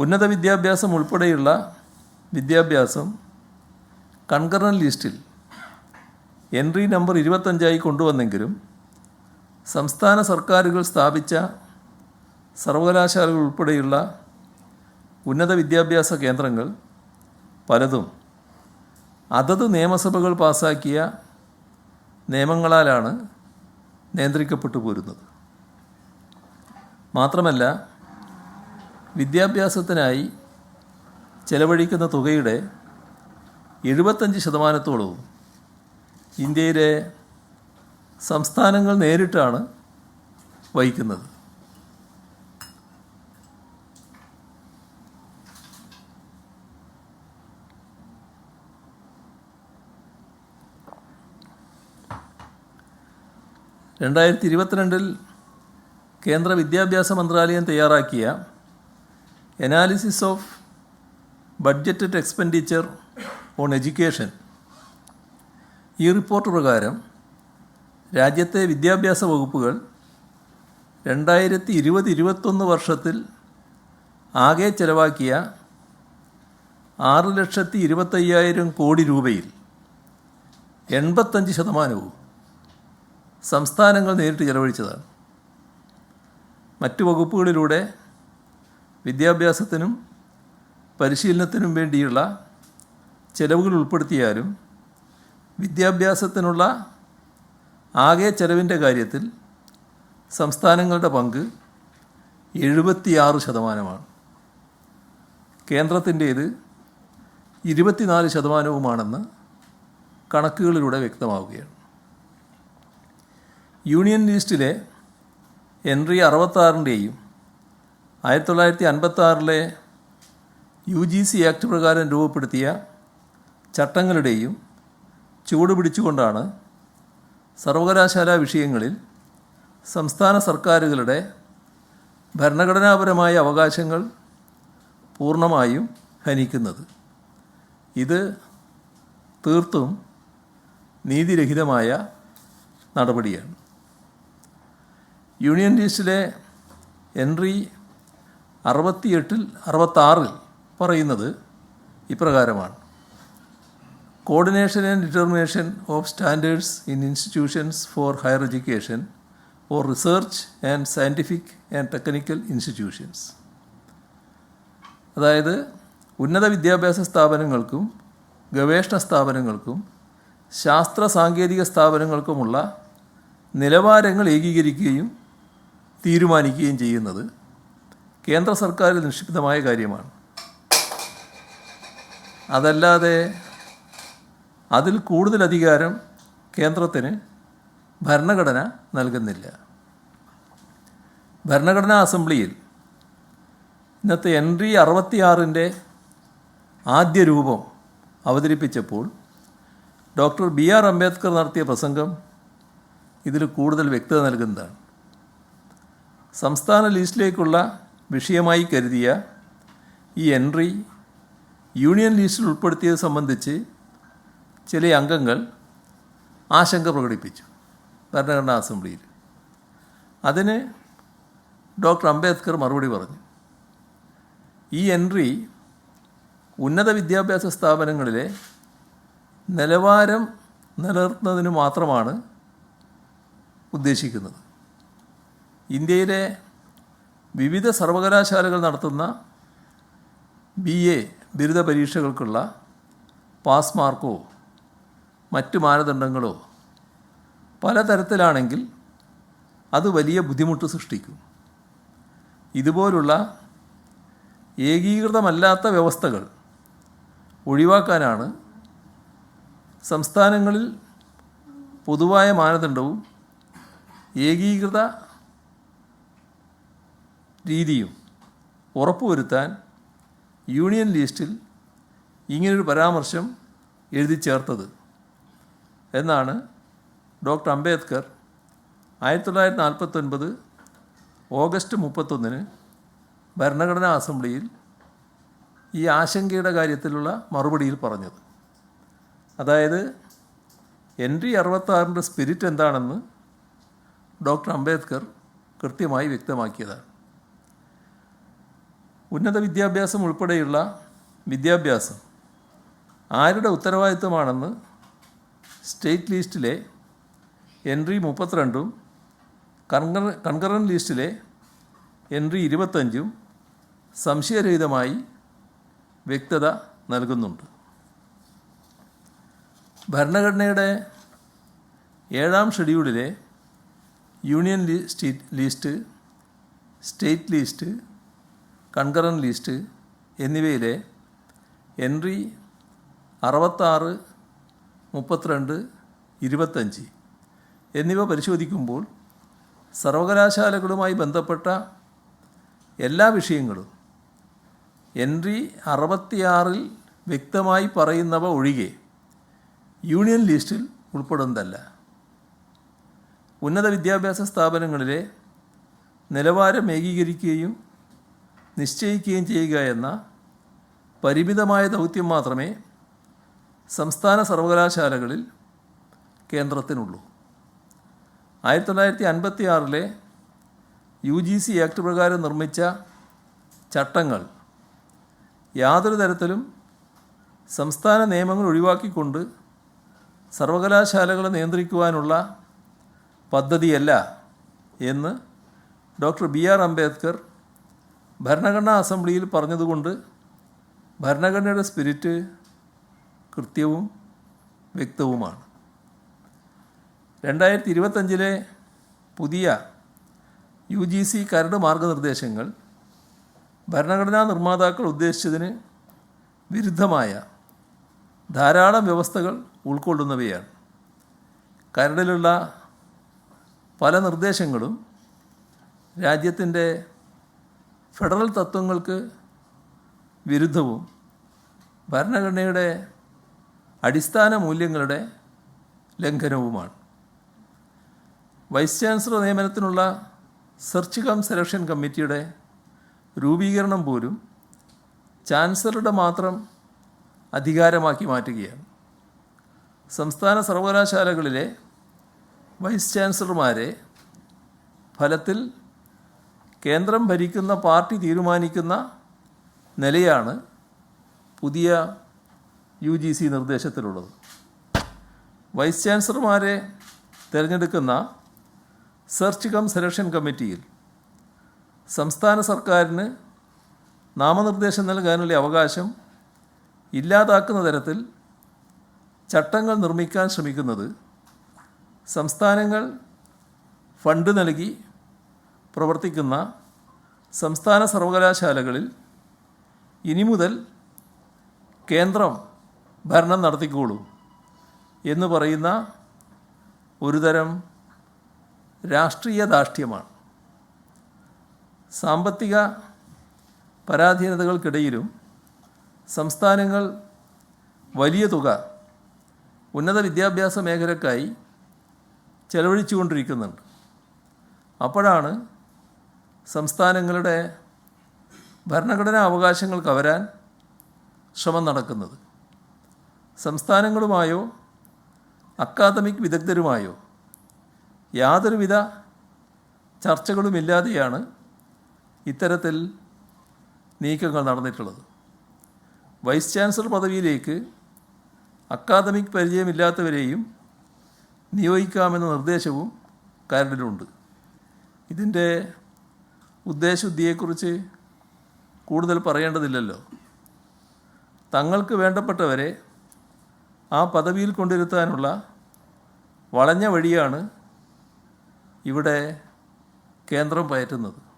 ഉന്നത വിദ്യാഭ്യാസം ഉൾപ്പെടെയുള്ള വിദ്യാഭ്യാസം കൺകറൻ ലിസ്റ്റിൽ എൻട്രി നമ്പർ ഇരുപത്തഞ്ചായി കൊണ്ടുവന്നെങ്കിലും സംസ്ഥാന സർക്കാരുകൾ സ്ഥാപിച്ച സർവകലാശാലകൾ ഉൾപ്പെടെയുള്ള ഉന്നത വിദ്യാഭ്യാസ കേന്ദ്രങ്ങൾ പലതും അതത് നിയമസഭകൾ പാസാക്കിയ നിയമങ്ങളാലാണ് നിയന്ത്രിക്കപ്പെട്ടു പോരുന്നത്. മാത്രമല്ല വിദ്യാഭ്യാസത്തിനായി ചെലവഴിക്കുന്ന തുകയുടെ എഴുപത്തഞ്ച് ശതമാനത്തോളവും ഇന്ത്യയിലെ സംസ്ഥാനങ്ങൾ നേരിട്ടാണ് വഹിക്കുന്നത്. രണ്ടായിരത്തി ഇരുപത്തിരണ്ടിൽ കേന്ദ്ര വിദ്യാഭ്യാസ മന്ത്രാലയം തയ്യാറാക്കിയ analysis of budgeted expenditure on education ഈ റിപ്പോർട്ട് പ്രകാരം രാജ്യത്തെ വിദ്യാഭ്യാസ വകുപ്പുകൾ രണ്ടായിരത്തി ഇരുപത് ഇരുപത്തൊന്ന് വർഷത്തിൽ ആകെ ചെലവാക്കിയ ആറ് ലക്ഷത്തി ഇരുപത്തയ്യായിരം കോടി രൂപയിൽ എൺപത്തഞ്ച് ശതമാനവും സംസ്ഥാനങ്ങൾ നേരിട്ട് ചെലവഴിച്ചതാണ്. മറ്റു വകുപ്പുകളിലൂടെ വിദ്യാഭ്യാസത്തിനും പരിശീലനത്തിനും വേണ്ടിയുള്ള ചെലവുകൾ ഉൾപ്പെടുത്തിയാലും വിദ്യാഭ്യാസത്തിനുള്ള ആകെ ചെലവിന്റെ കാര്യത്തിൽ സംസ്ഥാനങ്ങളുടെ പങ്ക് എഴുപത്തിയാറ് ശതമാനമാണ്. കേന്ദ്രത്തിന്റേത് ഇരുപത്തിനാല് ശതമാനവുമാണെന്ന് കണക്കുകളിലൂടെ വ്യക്തമാവുകയാണ്. യൂണിയൻ ലിസ്റ്റിലെ എൻട്രി അറുപത്താറിന്റെയും ആയിരത്തി തൊള്ളായിരത്തി അൻപത്താറിലെ യു ജി സി ആക്ട് പ്രകാരം രൂപപ്പെടുത്തിയ ചട്ടങ്ങളുടെയും ചുവട് പിടിച്ചുകൊണ്ടാണ് സർവകലാശാല വിഷയങ്ങളിൽ സംസ്ഥാന സർക്കാരുകളുടെ ഭരണഘടനാപരമായ അവകാശങ്ങൾ പൂർണമായും ഹനിക്കുന്നത്. ഇത് തീർത്തും നീതിരഹിതമായ നടപടിയാണ്. യൂണിയൻ ലിസ്റ്റിലെ എൻട്രി അറുപത്തിയെട്ടിൽ അറുപത്താറിൽ പറയുന്നത് ഇപ്രകാരമാണ്. Coordination and determination of standards in institutions for higher education for research and scientific and technical institutions അതായത് ഉന്നത വിദ്യാഭ്യാസ സ്ഥാപനങ്ങൾക്കും ഗവേഷണ സ്ഥാപനങ്ങൾക്കും ശാസ്ത്ര സാങ്കേതിക സ്ഥാപനങ്ങൾക്കുമുള്ള നിലവാരങ്ങൾ ഏകീകരിക്കുകയും തീരുമാനിക്കുകയും ചെയ്യുന്നത് കേന്ദ്ര സർക്കാരിൽ നിക്ഷിപ്തമായ കാര്യമാണ്. അതല്ലാതെ അതിൽ കൂടുതൽ അധികാരം കേന്ദ്രത്തിന് ഭരണഘടന നൽകുന്നില്ല. ഭരണഘടനാ അസംബ്ലിയിൽ ഇന്നത്തെ എൻ എൻട്രി അറുപത്തിയാറിന്റെ ആദ്യ രൂപം അവതരിപ്പിച്ചപ്പോൾ ഡോക്ടർ ബി ആർ അംബേദ്കർ നടത്തിയ പ്രസംഗം ഇതിൽ കൂടുതൽ വ്യക്തത നൽകുന്നതാണ്. സംസ്ഥാന ലിസ്റ്റിലേക്കുള്ള വിഷയമായി കരുതിയ ഈ എൻട്രി യൂണിയൻ ലിസ്റ്റിൽ ഉൾപ്പെടുത്തിയത് സംബന്ധിച്ച് ചില അംഗങ്ങൾ ആശങ്ക പ്രകടിപ്പിച്ചു ഭരണഘടനാ അസംബ്ലിയിൽ. അതിന് ഡോക്ടർ അംബേദ്കർ മറുപടി പറഞ്ഞു. ഈ എൻട്രി ഉന്നത വിദ്യാഭ്യാസ സ്ഥാപനങ്ങളിലെ നിലവാരം നിലനിർത്തുന്നതിന് മാത്രമാണ് ഉദ്ദേശിക്കുന്നത്. ഇന്ത്യയിലെ വിവിധ സർവകലാശാലകൾ നടത്തുന്ന ബി എ ബിരുദ പരീക്ഷകൾക്കുള്ള പാസ് മാർക്കോ മറ്റ് മാനദണ്ഡങ്ങളോ പലതരത്തിലാണെങ്കിൽ അത് വലിയ ബുദ്ധിമുട്ട് സൃഷ്ടിക്കും. ഇതുപോലുള്ള ഏകീകൃതമല്ലാത്ത വ്യവസ്ഥകൾ ഒഴിവാക്കാനാണ് സംസ്ഥാനങ്ങളിൽ പൊതുവായ മാനദണ്ഡവും ഏകീകൃത രീതിയും ഉറപ്പുവരുത്താൻ യൂണിയൻ ലിസ്റ്റിൽ ഇങ്ങനൊരു പരാമർശം എഴുതി ചേർത്തത് എന്നാണ് ഡോക്ടർ അംബേദ്കർ ആയിരത്തി തൊള്ളായിരത്തി നാൽപ്പത്തൊൻപത് ഓഗസ്റ്റ് മുപ്പത്തൊന്നിന് ഭരണഘടനാ അസംബ്ലിയിൽ ഈ ആശങ്കയുടെ കാര്യത്തിലുള്ള മറുപടിയിൽ പറഞ്ഞത്. അതായത് എൻ എൻട്രി അറുപത്താറിന്റെ സ്പിരിറ്റ് എന്താണെന്ന് ഡോക്ടർ അംബേദ്കർ കൃത്യമായി വ്യക്തമാക്കിയതാണ്. ഉന്നത വിദ്യാഭ്യാസം ഉൾപ്പെടെയുള്ള വിദ്യാഭ്യാസം ആരുടെ ഉത്തരവാദിത്വമാണെന്ന് സ്റ്റേറ്റ് ലിസ്റ്റിലെ എൻട്രി മുപ്പത്തിരണ്ടും കൺകറ കൺകറൻ ലിസ്റ്റിലെ എൻട്രി ഇരുപത്തഞ്ചും സംശയരഹിതമായി വ്യക്തത നൽകുന്നുണ്ട്. ഭരണഘടനയുടെ ഏഴാം ഷെഡ്യൂളിലെ union list list state list concurrent list എന്നിവയിലെ എൻട്രി അറുപത്താറ് മുപ്പത്തിരണ്ട് ഇരുപത്തഞ്ച് എന്നിവ പരിശോധിക്കുമ്പോൾ സർവകലാശാലകളുമായി ബന്ധപ്പെട്ട എല്ലാ വിഷയങ്ങളും എൻട്രി അറുപത്തിയാറിൽ വ്യക്തമായി പറയുന്നവ ഒഴികെ യൂണിയൻ ലിസ്റ്റിൽ ഉൾപ്പെടുന്നതല്ല. ഉന്നത വിദ്യാഭ്യാസ സ്ഥാപനങ്ങളിലെ നിലവാരം ഏകീകരിക്കുകയും നിശ്ചയിക്കുകയും ചെയ്യുക എന്ന പരിമിതമായ ദൗത്യം മാത്രമേ സംസ്ഥാന സർവകലാശാലകളിൽ കേന്ദ്രത്തിനുള്ളൂ. ആയിരത്തി തൊള്ളായിരത്തി അൻപത്തി ആറിലെ യു ജി സി ആക്ട് പ്രകാരം നിർമ്മിച്ച ചട്ടങ്ങൾ യാതൊരു തരത്തിലും സംസ്ഥാന നിയമങ്ങൾ ഒഴിവാക്കിക്കൊണ്ട് സർവകലാശാലകളെ നിയന്ത്രിക്കുവാനുള്ള പദ്ധതിയല്ല എന്ന് ഡോക്ടർ ബി ആർ അംബേദ്കർ ഭരണഘടനാ അസംബ്ലിയിൽ പറഞ്ഞതുകൊണ്ട് ഭരണഘടനയുടെ സ്പിരിറ്റ് കൃത്യവും വ്യക്തവുമാണ്. രണ്ടായിരത്തി ഇരുപത്തഞ്ചിലെ പുതിയ യു ജി സി കരട് മാർഗനിർദ്ദേശങ്ങൾ ഭരണഘടനാ നിർമ്മാതാക്കൾ ഉദ്ദേശിച്ചതിന് വിരുദ്ധമായ ധാരാളം വ്യവസ്ഥകൾ ഉൾക്കൊള്ളുന്നവയാണ്. കരടിലുള്ള പല നിർദ്ദേശങ്ങളും രാജ്യത്തിന്റെ ഫെഡറൽ തത്വങ്ങൾക്ക് വിരുദ്ധവും ഭരണഘടനയുടെ അടിസ്ഥാന മൂല്യങ്ങളുടെ ലംഘനവുമാണ്. വൈസ് ചാൻസലർ നിയമനത്തിനുള്ള സെർച്ച് കം സെലക്ഷൻ കമ്മിറ്റിയുടെ രൂപീകരണം പോലും ചാൻസലറുടെ മാത്രം അധികാരമാക്കി മാറ്റുകയാണ്. സംസ്ഥാന സർവകലാശാലകളിലെ വൈസ് ചാൻസലർമാരെ ഫലത്തിൽ കേന്ദ്രം ഭരിക്കുന്ന പാർട്ടി തീരുമാനിക്കുന്ന നിലയാണ് പുതിയ യു ജി സി നിർദ്ദേശത്തിലുള്ളത്. വൈസ് ചാൻസലർമാരെ തിരഞ്ഞെടുക്കുന്ന സെർച്ച് കം സെലക്ഷൻ കമ്മിറ്റിയിൽ സംസ്ഥാന സർക്കാരിന് നാമനിർദ്ദേശം നൽകാനുള്ള അവകാശം ഇല്ലാതാക്കുന്ന തരത്തിൽ ചട്ടങ്ങൾ നിർമ്മിക്കാൻ ശ്രമിക്കുന്നത് സംസ്ഥാനങ്ങൾ ഫണ്ട് നൽകി പ്രവർത്തിക്കുന്ന സംസ്ഥാന സർവകലാശാലകളിൽ ഇനി മുതൽ കേന്ദ്രം ഭരണം നടത്തിക്കോളൂ എന്ന് പറയുന്ന ഒരുതരം രാഷ്ട്രീയ ധാർഷ്ട്യമാണ് സാമ്പത്തിക പരാധീനതകൾക്കിടയിലും സംസ്ഥാനങ്ങൾ വലിയ തുക ഉന്നത വിദ്യാഭ്യാസ മേഖലക്കായി ചെലവഴിച്ചുകൊണ്ടിരിക്കുന്നുണ്ട്. അപ്പോഴാണ് സംസ്ഥാനങ്ങളുടെ ഭരണഘടനാ അവകാശങ്ങൾ കവരാൻ ശ്രമം നടക്കുന്നത്. സംസ്ഥാനങ്ങളുമായോ അക്കാദമിക് വിദഗ്ധരുമായോ യാതൊരുവിധ ചർച്ചകളുമില്ലാതെയാണ് ഇത്തരത്തിൽ നീക്കങ്ങൾ നടന്നിട്ടുള്ളത്. വൈസ് ചാൻസലർ പദവിയിലേക്ക് അക്കാദമിക് പരിചയമില്ലാത്തവരെയും നിയോഗിക്കാമെന്ന നിർദ്ദേശവും കരടിലുണ്ട്. ഇതിന്റെ ഉദ്ദേശശുദ്ധിയെക്കുറിച്ച് കൂടുതൽ പറയേണ്ടതില്ലല്ലോ. തങ്ങൾക്ക് വേണ്ടപ്പെട്ടവരെ ആ പദവിയിൽ കൊണ്ടിരുത്താനുള്ള വളഞ്ഞ വഴിയാണ് ഇവിടെ കേന്ദ്രം പയറ്റുന്നത്.